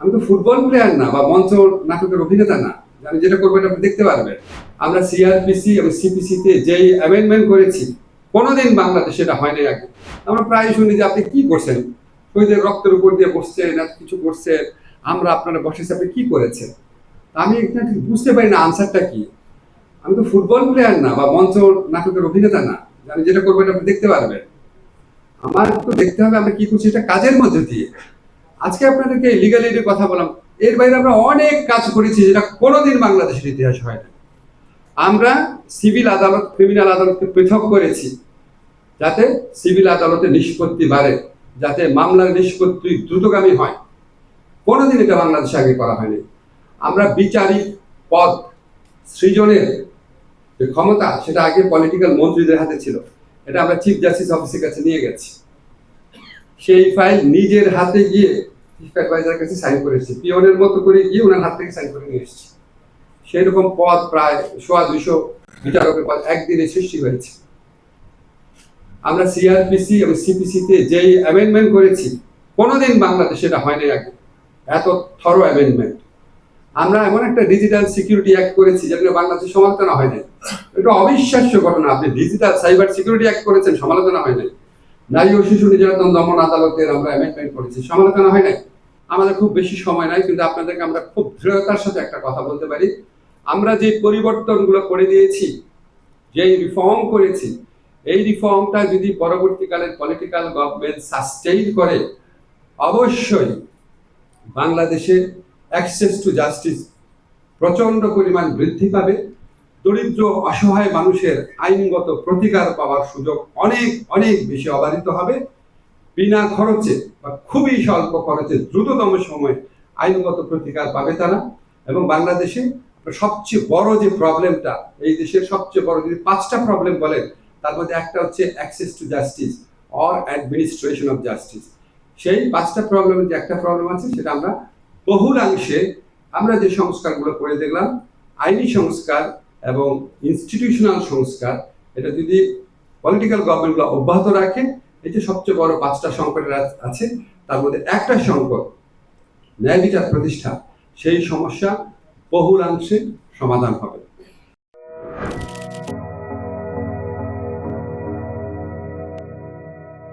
আমি তো football player না বা মঞ্চ নাটকের অভিনেতা না। আমি যেটা করব এটা আপনি দেখতে পারবেন। আমরা সিআরপিসি এবং সিপিসিতে যেই অ্যামেন্ডমেন্ট করেছি, কোনোদিন বাংলাদেশে এটা হয়নি আগে। আমরা প্রায় শুনি যে আপনি কি করছেন? শহীদের রক্তের উপর দিয়ে বসছেন না কিছু করছেন। আমরা আপনারা বসেছি আপনি কি করেছেন? আমি এখানে ঠিক বুঝতে পারি না আনসারটা কি। আমি তো ফুটবল প্লেয়ার না বা মঞ্চ নাটকের অভিনেতা না। আমি যেটা করব এটা আপনি দেখতে পারবেন। আমার তো দেখতে হবে আমরা কি করছি, এটা কাজের মধ্যে দিয়ে। আজকে আপনাদেরকে লিগাল এডের কথা বললাম। এর বাইরে আমরা অনেক কাজ করেছি যেটা কোনোদিন বাংলাদেশের ইতিহাস হয় না। আমরা সিভিল আদালত ক্রিমিনাল আদালতকে পৃথক করেছি যাতে সিভিল আদালতে নিষ্পত্তি বাড়ে, যাতে মামলার নিষ্পত্তি দ্রুতগামী হয়। কোনোদিন এটা বাংলাদেশে আগে করা হয়নি। আমরা বিচারিক পদ, সৃজনের যে ক্ষমতা, সেটা আগে পলিটিক্যাল মন্ত্রীদের হাতে ছিল। এটা আমরা চিফ জাস্টিস অফিসের কাছে নিয়ে গেছি। সেই ফাইল নিজের হাতে গিয়ে অ্যাডভাইজার কাছে সাইন করেছি। পিওনের মতো করে গিয়ে ওনার হাত থেকে সাইন করে নিয়ে পদ প্রায় সোয়া বিচারকের পদ একদিনে সৃষ্টি হয়েছে। আমরা সিআরপিসি এবং সিপিসিতে যেই অ্যামেন্ডমেন্ট করেছি, কোনোদিন বাংলাদেশে এটা হয়নি আগে। এত থরো অ্যামেন্ডমেন্ট আমরা এমন একটা ডিজিটাল সিকিউরিটি অ্যাক্ট করেছি যেগুলো বাংলাদেশে সমালোচনা হয়নি এটা অবিশ্বাস্য ঘটনা। আপনি ডিজিটাল সাইবার সিকিউরিটি অ্যাক্ট করেছেন, সমালোচনা হয় নাই। নারী ও শিশু নির্যাতন দমন আদালতের আমরা অ্যামেন্ডমেন্ট করেছি। সমালোচনা হয় নাই? আমাদের খুব বেশি সময় নাই, কিন্তু আপনাদেরকে আমরা খুব দৃঢ়তার সাথে একটা কথা বলতে পারি। আমরা যে পরিবর্তনগুলো করে দিয়েছি, যেই রিফর্ম করেছি, এই রিফর্মটা যদি পরবর্তীকালের পলিটিক্যাল গভর্নমেন্ট সাস্টেইন করে, অবশ্যই বাংলাদেশে অ্যাক্সেস টু জাস্টিস প্রচণ্ড পরিমাণ বৃদ্ধি পাবে। দরিদ্র, অসহায় মানুষের আইনগত প্রতিকার পাওয়ার সুযোগ অনেক অনেক বেশি অবাধিত হবে। বিনা খরচে বা খুবই স্বল্প খরচে দ্রুততম সময়ে আইনগত প্রতিকার পাবে তারা। এবং বাংলাদেশে সবচেয়ে বড় যে প্রবলেমটা, এই দেশের সবচেয়ে বড় যদি পাঁচটা প্রবলেম বলেন, তার মধ্যে একটা হচ্ছে access to justice or administration of justice সেই পাঁচটা প্রবলেমের যে একটা প্রবলেম আছে, সেটা আমরা বহুলাংশে আমরা যে সংস্কারগুলো করে দেখলাম, আইনি সংস্কার এবং ইনস্টিটিউশনাল সংস্কার, এটা যদি পলিটিক্যাল গভর্নমেন্টগুলো অব্যাহত রাখে, এই যে সবচেয়ে বড় পাঁচটা সংকটের আছে, তার মধ্যে একটা সংকট, ন্যায় বিচার প্রতিষ্ঠা, সেই সমস্যা বহুলাংশে সমাধান হবে।